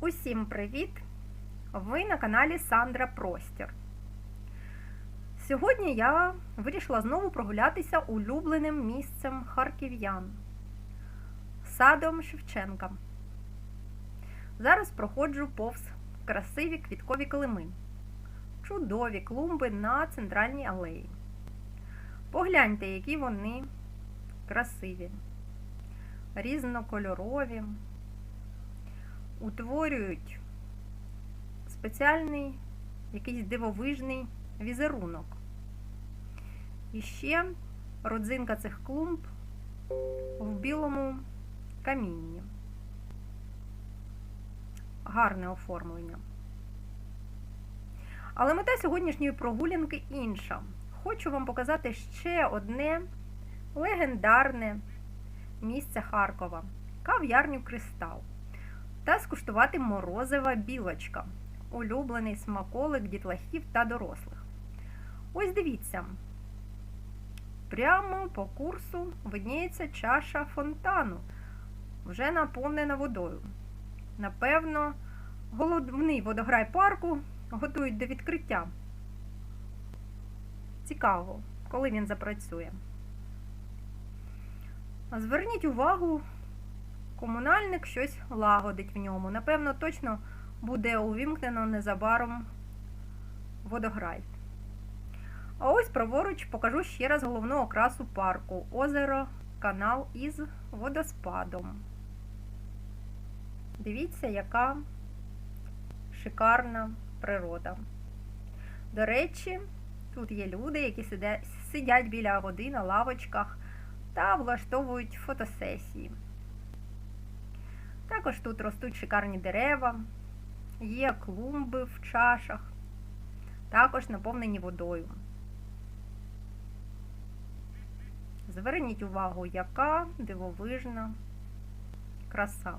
Усім привіт! Ви на каналі Сандра Простір. Сьогодні я вирішила знову прогулятися улюбленим місцем харків'ян садом Шевченка. Зараз проходжу повз красиві квіткові килими, чудові клумби на центральній алеї. Погляньте, які вони красиві, різнокольорові утворюють спеціальний якийсь дивовижний візерунок. І ще родзинка цих клумб в білому камінні. Гарне оформлення. Але мета сьогоднішньої прогулянки інша. Хочу вам показати ще одне легендарне місце Харкова кав'ярню Кристал та скуштувати морозива білочка, улюблений смаколик дітлахів та дорослих. Ось дивіться, прямо по курсу видніється чаша фонтану, вже наповнена водою. Напевно, головний водограй парку готують до відкриття. Цікаво, коли він запрацює. Зверніть увагу комунальник щось лагодить в ньому. Напевно, точно буде увімкнено незабаром водограй. А ось праворуч покажу ще раз головну окрасу парку озеро, канал із водоспадом. Дивіться, яка шикарна природа. До речі, тут є люди, які сидять біля води на лавочках та влаштовують фотосесії. Також тут ростуть шикарні дерева, є клумби в чашах, також наповнені водою. Зверніть увагу, яка дивовижна краса.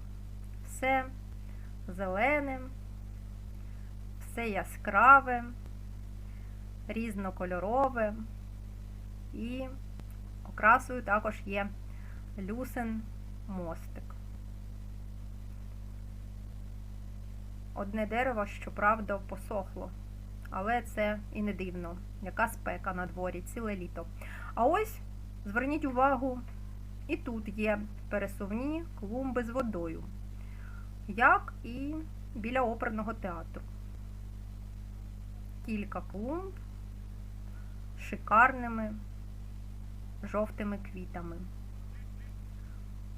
Все зелене, все яскраве, різнокольорове і окрасою також є люсен мостик. Одне дерево, щоправда, посохло. Але це і не дивно, яка спека на дворі, ціле літо. А ось зверніть увагу, і тут є пересувні клумби з водою, як і біля оперного театру. Кілька клумб з шикарними жовтими квітами.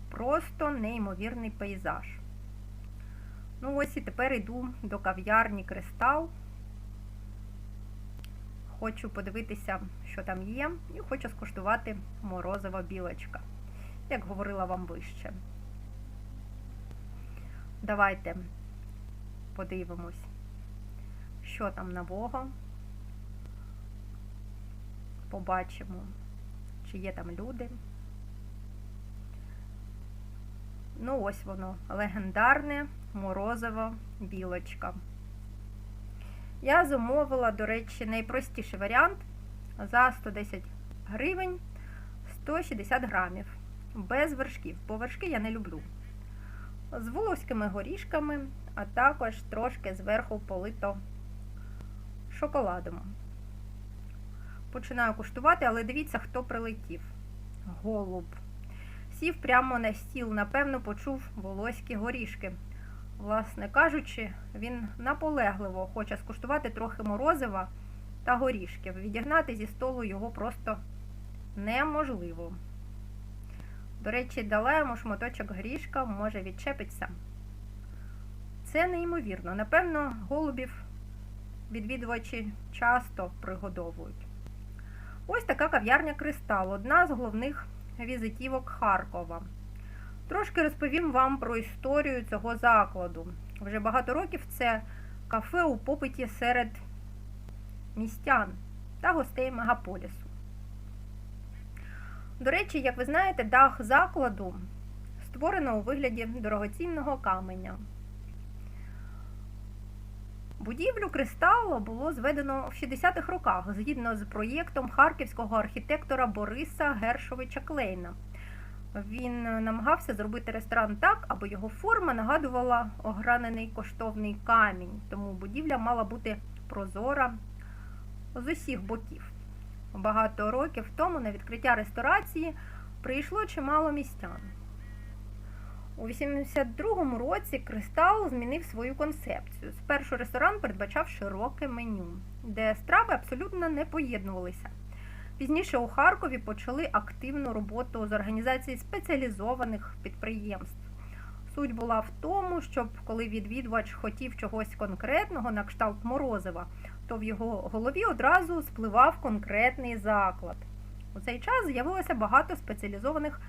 Просто неймовірний пейзаж. Ну, ось і тепер йду до кав'ярні Кристал. Хочу подивитися, що там є, і хочу скуштувати морозова білочка, як говорила вам вище. Давайте подивимось, що там нового. Побачимо, чи є там люди. Ну, ось воно, легендарне морозова білочка. Я замовила, до речі, найпростіший варіант за 110 гривень 160 грамів. Без вершків, бо вершки я не люблю. З волоськими горішками, а також трошки зверху полито шоколадом. Починаю куштувати, але дивіться, хто прилетів. Голуб. Сів прямо на стіл, напевно, почув волоські горішки. Власне кажучи, він наполегливо хоче скуштувати трохи морозива та горішків. Відігнати зі столу його просто неможливо. До речі, дала йому шматочок горішка, може відчепиться. Це неймовірно. Напевно, голубів відвідувачі часто пригодовують. Ось така кав'ярня Кристал, одна з головних візитівок Харкова. Трошки розповім вам про історію цього закладу. Вже багато років це кафе у попиті серед містян та гостей мегаполісу. До речі, як ви знаєте, дах закладу створено у вигляді дорогоцінного каменя. Будівлю кристалу було зведено в 60-х роках згідно з проєктом харківського архітектора Бориса Гершовича Клейна. Він намагався зробити ресторан так, аби його форма нагадувала огранений коштовний камінь, тому будівля мала бути прозора з усіх боків. Багато років тому на відкриття ресторації прийшло чимало містян. У 82-му році Кристал змінив свою концепцію. Спершу ресторан передбачав широке меню, де страви абсолютно не поєднувалися. Пізніше у Харкові почали активну роботу з організації спеціалізованих підприємств. Суть була в тому, щоб коли відвідувач хотів чогось конкретного на кшталт Морозива, то в його голові одразу спливав конкретний заклад. У цей час з'явилося багато спеціалізованих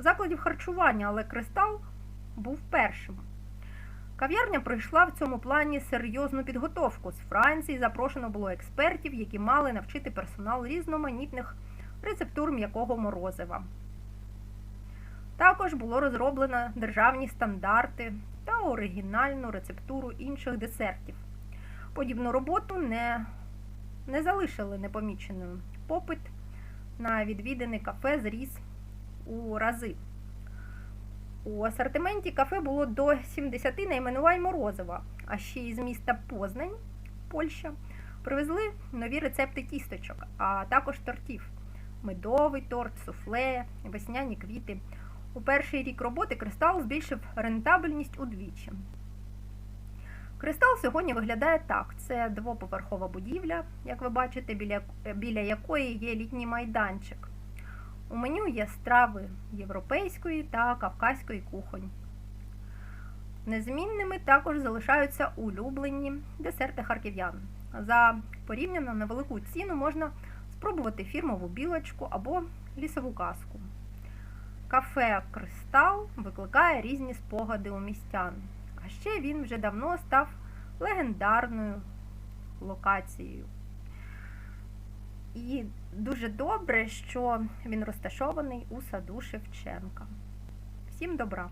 закладів харчування, але кристал був першим. Кав'ярня пройшла в цьому плані серйозну підготовку. З Франції запрошено було експертів, які мали навчити персонал різноманітних рецептур м'якого морозива. Також було розроблено державні стандарти та оригінальну рецептуру інших десертів. Подібну роботу не, не залишили непоміченою. Попит на відвідане кафе зріс у рази. У асортименті кафе було до 70 найменувань Морозива, а ще із міста Познань, Польща, привезли нові рецепти тісточок, а також тортів. Медовий торт, суфле, весняні квіти. У перший рік роботи кристал збільшив рентабельність удвічі. Кристал сьогодні виглядає так: це двоповерхова будівля, як ви бачите, біля, біля якої є літній майданчик. У меню є страви європейської та кавказької кухонь. Незмінними також залишаються улюблені десерти харків'ян. За порівняно невелику ціну можна спробувати фірмову білочку або лісову казку. Кафе Кристал викликає різні спогади у містян. А ще він вже давно став легендарною локацією. І дуже добре, що він розташований у саду Шевченка. Всім добра!